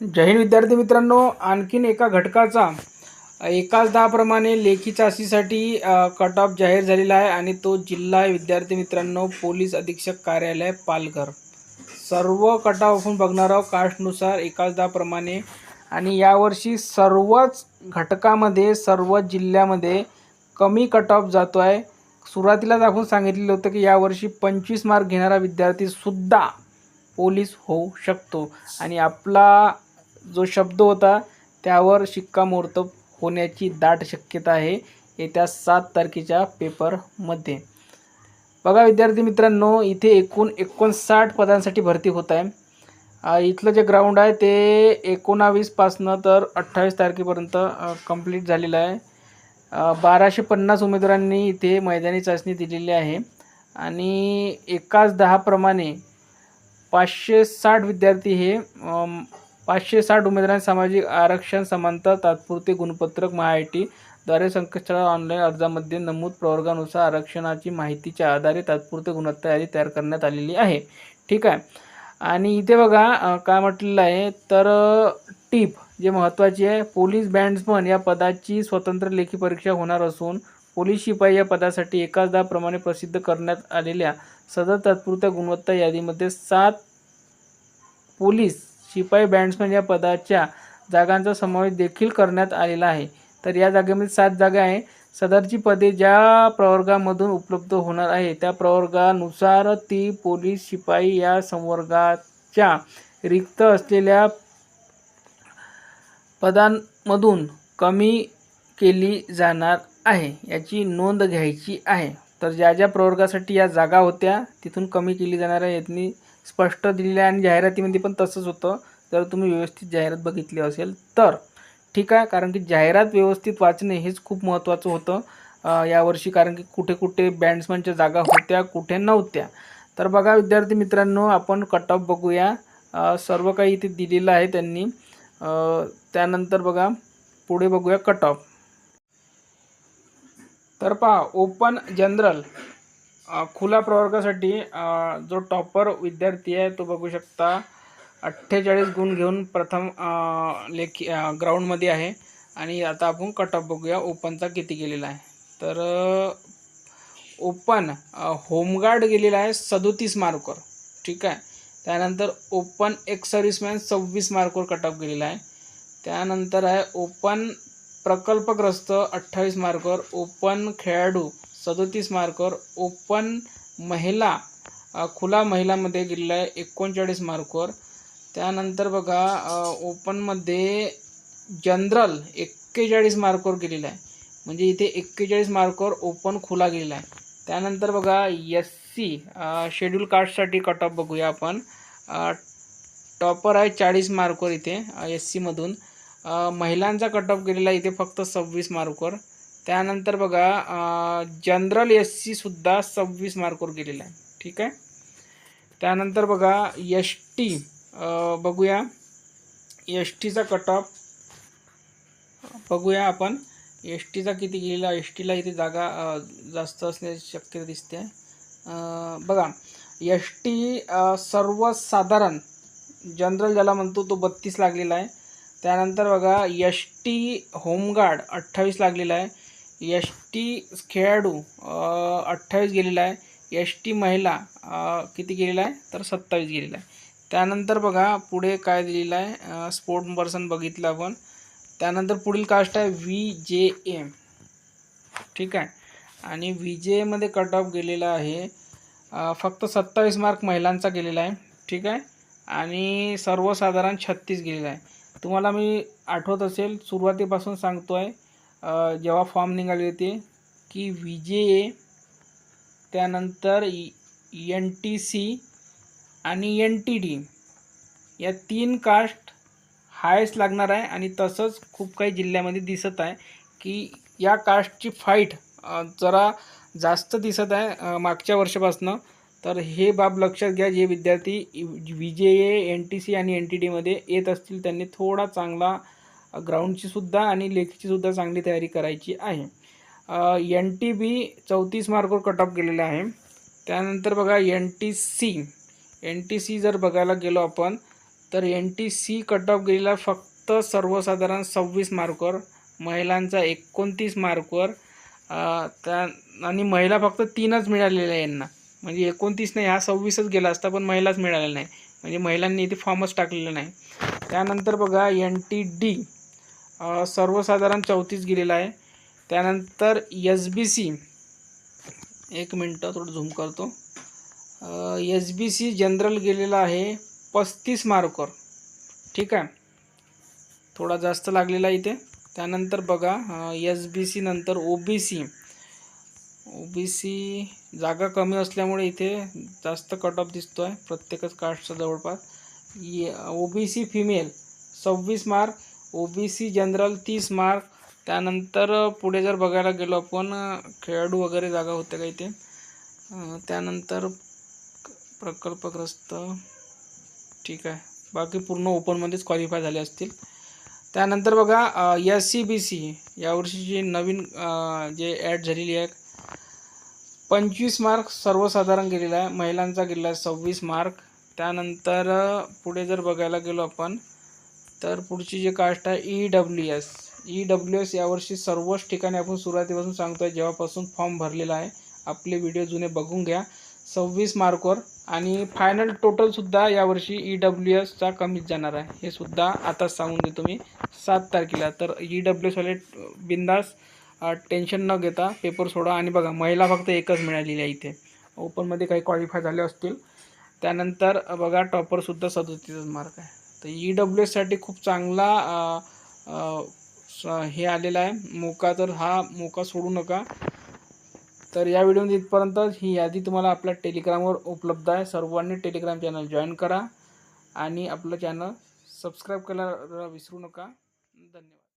जय हिंद विद्यार्थी मित्रांनो आणखीन एका घटकाचा एकाच दहाप्रमाणे लेखी चाचणीसाठी कट ऑफ जाहीर झालेला आहे आणि तो जिल्हा आहे विद्यार्थी मित्रांनो पोलीस अधीक्षक कार्यालय पालघर. सर्व कट ऑफ आपण बघणार आहोत कास्टनुसार एकाच दहाप्रमाणे. आणि यावर्षी सर्वच घटकामध्ये सर्व जिल्ह्यामध्ये कमी कट ऑफ जातो आहे सुरुवातीलाच आपण सांगितलेलं होतं की यावर्षी पंचवीस मार्क घेणारा विद्यार्थीसुद्धा पोलीस होऊ शकतो. आणि आपला जो शब्द होता त्यावर शिक्कामोर्तब होण्याची दाट शक्यता आहे येत्या सात तारखेच्या पेपरमध्ये बघा विद्यार्थी मित्रांनो इथे एकूण एकोणसाठ पदांसाठी भरती होत आहे. इथलं जे ग्राउंड आहे ते एकोणावीसपासनं तर अठ्ठावीस तारखेपर्यंत कंप्लीट झालेलं आहे. बाराशे पन्नास उमेदवारांनी इथे मैदानी चाचणी दिलेली आहे. आणि एकाच दहाप्रमाणे पाचशे साठ विद्यार्थी हे पाचशे साठ उमेदवारांनी सामाजिक आरक्षण समांतर तात्पुरते गुणपत्रक महाआयटी द्वारे संकेतस्थळ ऑनलाईन अर्जामध्ये नमूद प्रवर्गानुसार आरक्षणाची माहितीच्या आधारे तात्पुरते गुणवत्ता यादी तयार करण्यात आलेली आहे. ठीक आहे. आणि इथे बघा काय म्हटलेलं आहे? तर टीप जे महत्त्वाची आहे पोलीस बँड्समन या पदाची स्वतंत्र लेखी परीक्षा होणार असून पोलीस शिपाई या पदासाठी एकाच प्रमाणे प्रसिद्ध करण्यात आलेल्या सदर तात्पुरत्या गुणवत्ता यादीमध्ये सात पोलीस शिपाई बँड्समन या पदाच्या जागांचा समावेश देखील करण्यात आलेला आहे. तर या जागेमध्ये सात जागा आहे. सदरची पदे ज्या प्रवर्गामधून उपलब्ध होणार आहे त्या प्रवर्गानुसार ती पोलीस शिपाई या संवर्गाच्या रिक्त असलेल्या पदांमधून कमी केली जाणार आहे याची नोंद घ्यायची आहे. तर ज्या ज्या प्रवर्गासाठी या जागा होत्या तिथून कमी केली जाणार आहे यांनी स्पष्ट दिलेलं आहे आणि जाहिरातीमध्ये पण तसंच होतं. जर तुम्ही व्यवस्थित जाहिरात बघितली असेल तर. ठीक आहे कारण की जाहिरात व्यवस्थित वाचणे हेच खूप महत्त्वाचं होतं. यावर्षी कारण की कुठे कुठे बँड्समॅनच्या जागा होत्या कुठे नव्हत्या. तर बघा विद्यार्थी मित्रांनो आपण कट ऑफ बघूया. सर्व काही इथे दिलेलं आहे त्यांनी. त्यानंतर बघा पुढे बघूया कट ऑफ तर पहा ओपन जनरल. खुला प्रवर्गासाठी जो टॉपर विद्यार्थी आहे तो बघू शकता. अठ्ठेचाळीस गुण घेऊन प्रथम लेखी ग्राउंडमध्ये आहे. आणि आता आपण कट ऑफ बघूया ओपनचा किती गेलेला आहे. तर ओपन होमगार्ड गेलेला आहे सदोतीस मार्कवर ठीक आहे? त्यानंतर ओपन एक्स सर्व्हिसमॅन सव्वीस मार्कवर कट ऑफ गेलेला आहे. त्यानंतर आहे ओपन प्रकल्पग्रस्त अठ्ठावीस मार्कवर ओपन खेळाडू सदोतीस मार्कवर ओपन महिला खुला महिलामध्ये गेलेला आहे एकोणचाळीस मार्कवर. त्यानंतर बघा ओपनमध्ये जनरल एक्केचाळीस मार्कवर गेलेला आहे. म्हणजे इथे एक्केचाळीस मार्कवर ओपन खुला गेलेला आहे. त्यानंतर बघा एस सी शेड्यूल कास्टसाठी कट ऑफ बघूया आपण. टॉपर आहे चाळीस मार्कवर इथे एस सीमधून महिलांचा कट ऑफ गेलेला आहे इथे फक्त सव्वीस मार्कवर. त्यानंतर बघा जनरल एस सीसुद्धा सव्वीस मार्कवर गेलेला आहे. ठीक आहे? त्यानंतर बघा एस टी बघूया. एस टीचा कट ऑफ बघूया आपण. एस टीचा किती गेलेला एस टीला इथे जागा जास्त असण्याची शक्यता दिसते. बघा एस टी सर्वसाधारण जनरल ज्याला म्हणतो तो बत्तीस लागलेला आहे. त्यानंतर बघा एस टी होमगार्ड अठ्ठावीस लागलेला आहे. एस टी खेळाडू अठ्ठावीस गेलेला आहे. एस टी महिला किती गेलेला आहे? तर सत्तावीस गेलेला आहे. त्यानंतर बघा पुढे काय दिलेलं आहे? स्पोर्ट पर्सन बघितलं आपण. त्यानंतर पुढील कास्ट आहे व्ही जे एम ठीक आहे? आणि व्ही जे एमध्ये कट ऑफ गेलेला आहे. फक्त सत्तावीस मार्क महिलांचा गेलेला आहे. ठीक आहे? आणि सर्वसाधारण छत्तीस गेलेला आहे. तुम्हाला मी आठवत असेल सुरुवातीपासून सांगतो आहे जेव्हा फॉर्म निघाले होते की व्ही जे ए त्यानंतर एन टी सी आणि एन टी डी या तीन कास्ट हायस्ट लागणार आहे आणि तसंच खूप काही जिल्ह्यामध्ये दिसत आहे की या कास्टची फाईट जरा जास्त दिसत आहे मागच्या वर्षापासनं. तर हे बाब लक्षात घ्या जे विद्यार्थी V J A N T C आणि एन टी डीमध्ये येत असतील त्यांनी थोडा चांगला ग्राउंडची सुद्धा आणि लेखीची सुद्धा चांगली तयारी करायची आहे. एन टी बी चौतीस मार्कवर कट ऑफ गेलेला आहे. त्यानंतर बघा N T C N T C जर बघायला गेलो आपण तर N T C cut off गेलेला फक्त सर्वसाधारण सव्वीस मार्कवर महिलांचा एकोणतीस मार्कवर त्या आणि महिला फक्त तीनच मिळालेल्या आहे यांना. म्हणजे एकोणतीस नाही हा सव्वीसच गेला असता पण महिलाच मिळालेला नाही. म्हणजे महिलांनी इथे फॉर्मच टाकलेला नाही. त्यानंतर बघा एन टी डी सर्वसाधारण चौतीस गेलेला आहे. त्यानंतर एस बी सी एक मिनटं थोडं झूम करतो. एस बी सी जनरल गेलेला आहे पस्तीस मार्कवर ठीक आहे? थोडा जास्त लागलेला इथे. त्यानंतर बघा एस बी सी नंतर ओ बी सी ओ बी सी जागा कमी असल्यामुळे इथे जास्त कट ऑफ दिसतो आहे प्रत्येकच कास्टचा जवळपास ओ बी सी फिमेल सव्वीस mark. O B C general तीस मार्क. त्यानंतर पुढे जर बघायला गेलो आपण खेळाडू वगैरे जागा होत्या का इथे? त्यानंतर प्रकल्पग्रस्त ठीक आहे. बाकी पूर्ण ओपनमध्येच क्वालिफाय झाले असतील. त्यानंतर बघा एस सी बी सी यावर्षी जी नवीन जे ॲड झालेली आहे पंचवीस मार्क सर्वसाधारण गेलेला आहे. महिलांचा गेलेला आहे सव्वीस मार्क. त्यानंतर पुढे जर बघायला गेलो आपण तर पुढची जी कास्ट आहे E W S E W S यावर्षी सर्वच ठिकाणी आपण सुरुवातीपासून सांगतो आहे जेव्हापासून फॉर्म भरलेला आहे. आपले व्हिडिओ जुने बघून घ्या. सव्वीस मार्कवर आणि फायनल टोटलसुद्धा यावर्षी ई डब्ल्यू एसचा कमीच जाणार आहे. हे सुद्धा आताच सांगून देतो मी. सात तारखेला. तर ई डब्ल्यू एसवाले बिंदास टेन्शन न घेता पेपर सोडा. आणि बघा महिला फक्त एकच मिळालेली आहे इथे. ओपनमध्ये काही क्वालिफाय झाले असतील. त्यानंतर बघा टॉपरसुद्धा सदोतीसच मार्क आहे. तर ई डब्ल्यू एससाठी खूप चांगला स- हे आलेला आहे. मोका तर हा मोका सोडू नका. तर या व्हिडिओमध्ये इथपर्यंत ही यादी तुम्हाला आपल्या टेलिग्रामवर उपलब्ध आहे. सर्वांनी टेलिग्राम चॅनल जॉईन करा आणि आपलं चॅनल सबस्क्राईब करायला विसरू नका. धन्यवाद.